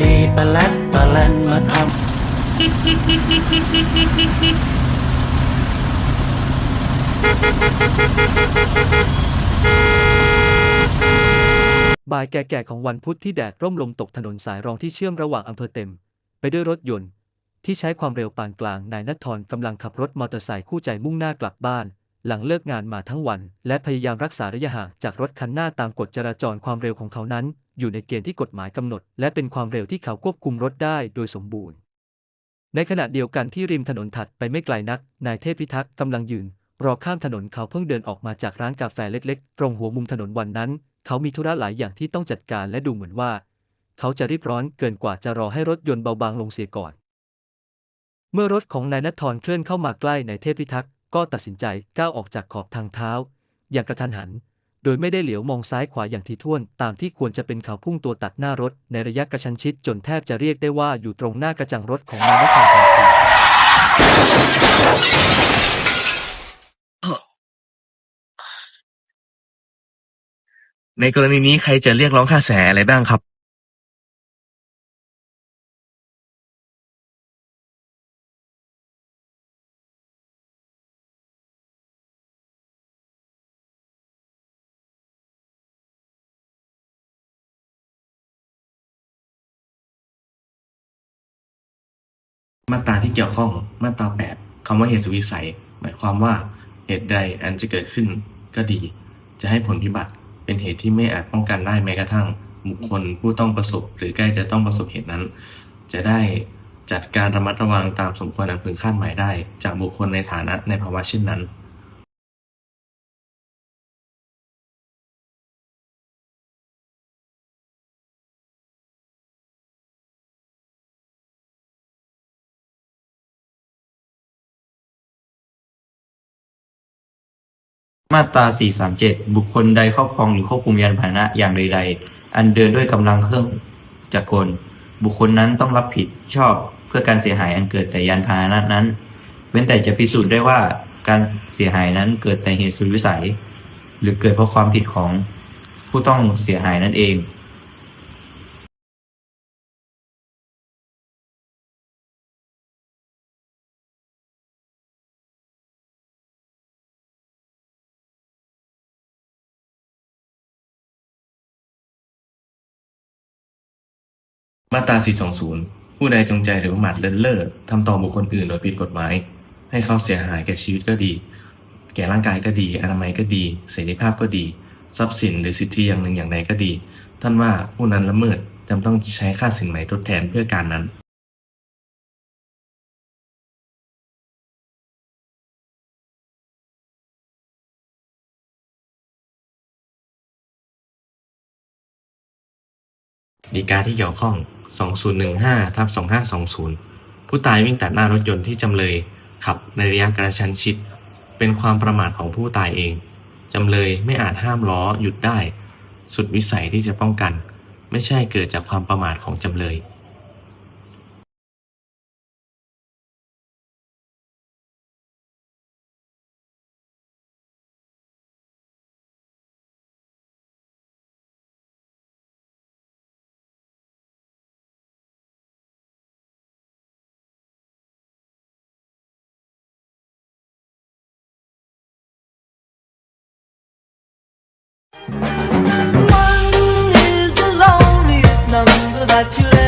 ลีปะลัดปะลันมาทำบ่ายแก่ๆของวันพุธที่แดดร่มลมตกถนนสายรองที่เชื่อมระหว่างอำเภอเต็ม ไปด้วยรถยนต์ ที่ใช้ความเร็วปานกลางนายนัทธรกำลังขับรถมอเตอร์ไซค์คู่ใจมุ่งหน้ากลับบ้าน หลังเลิกงานมาทั้งวัน และพยายามรักษาระยะห่างจากรถคันหน้าตามกฎจราจรความเร็วของเขานั้น อยู่ในเกณฑ์ที่กฎหมายกำหนด และเป็นความเร็วที่เขาควบคุมรถได้โดยสมบูรณ์ ในขณะเดียวกันที่ริมถนนถัดไปไม่ไกลนัก นายเทพพิทักษ์กำลังยืน รอข้ามถนนเขาเพิ่งเดินออกมาจากร้านกาแฟเล็กๆ ตรงหัวมุมถนนวันนั้น เขามีธุระหลายอย่างที่ต้องจัดการและดูเหมือนว่า เขาจะรีบร้อนเกินกว่าจะรอให้รถยนต์เบาบางลงเสียก่อน เมื่อรถของนายนัทธรเคลื่อนเข้ามาใกล้นายเทพพิทักษ์ ก็ตัดสินใจก้าวออกจากขอบทางเท้า อย่างกระทันหัน โดยไม่ได้เหลียวมองซ้ายขวาอย่างที่วน ตามที่ควรจะเป็นเขาพุ่งตัวตัดหน้ารถ ในระยะกระชั้นชิดจนแทบจะเรียกได้ว่าอยู่ตรงหน้ากระจังรถของนายนัทธรทันทีในกรณีนี้ใครจะเรียกร้องค่าเสียหายอะไรบ้างครับ มาตราที่เกี่ยวข้องมาตรา8คำว่าเหตุสุวิสัย หมายความว่าเหตุใดอันจะเกิดขึ้นก็ดี จะให้ผลพิบัติเป็นเหตุที่ไม่อาจป้องกันได้แม้กระทั่งบุคคลผู้ต้องประสบ หรือใกล้จะต้องประสบเหตุนั้น จะได้จัดการระมัดระวังตามสมควรอันพึงคาดหมายได้ จากบุคคลในฐานะในภาวะเช่นนั้น มาตรา 437 บุคคลใดครอบครองหรือควบคุมยานพาหนะอย่างใดๆ อันเดินด้วยกำลังเครื่องจักรกล บุคคลนั้นต้องรับผิดชอบเพื่อการเสียหายอันเกิดแต่ยานพาหนะนั้น เว้นแต่จะพิสูจน์ได้ว่าการเสียหายนั้นเกิดแต่เหตุสุดวิสัย หรือเกิดเพราะความผิดของผู้ต้องเสียหายนั่นเอง มาตรา 420 ผู้ใดจงใจหรือประมาทเลินเล่อทำต่อบุคคลอื่นโดยผิดกฎหมาย ให้เขาเสียหายแก่ชีวิตก็ดี แก่ร่างกายก็ดี อนามัยก็ดี เสรีภาพก็ดี ทรัพย์สินหรือสิทธิอย่างหนึ่งอย่างใดก็ดี ท่านว่าผู้นั้นละเมิดจำต้องใช้ค่าสินไหมทดแทนเพื่อการนั้นดีกาที่เกี่ยวข้อง 2015ทับ2520 ผู้ตายวิ่งตัดหน้ารถยนต์ที่จำเลยขับในระยะกระชั้นชิด เป็นความประมาทของผู้ตายเอง จำเลยไม่อาจห้ามล้อหยุดได้ สุดวิสัยที่จะป้องกัน ไม่ใช่เกิดจากความประมาทของจำเลย that you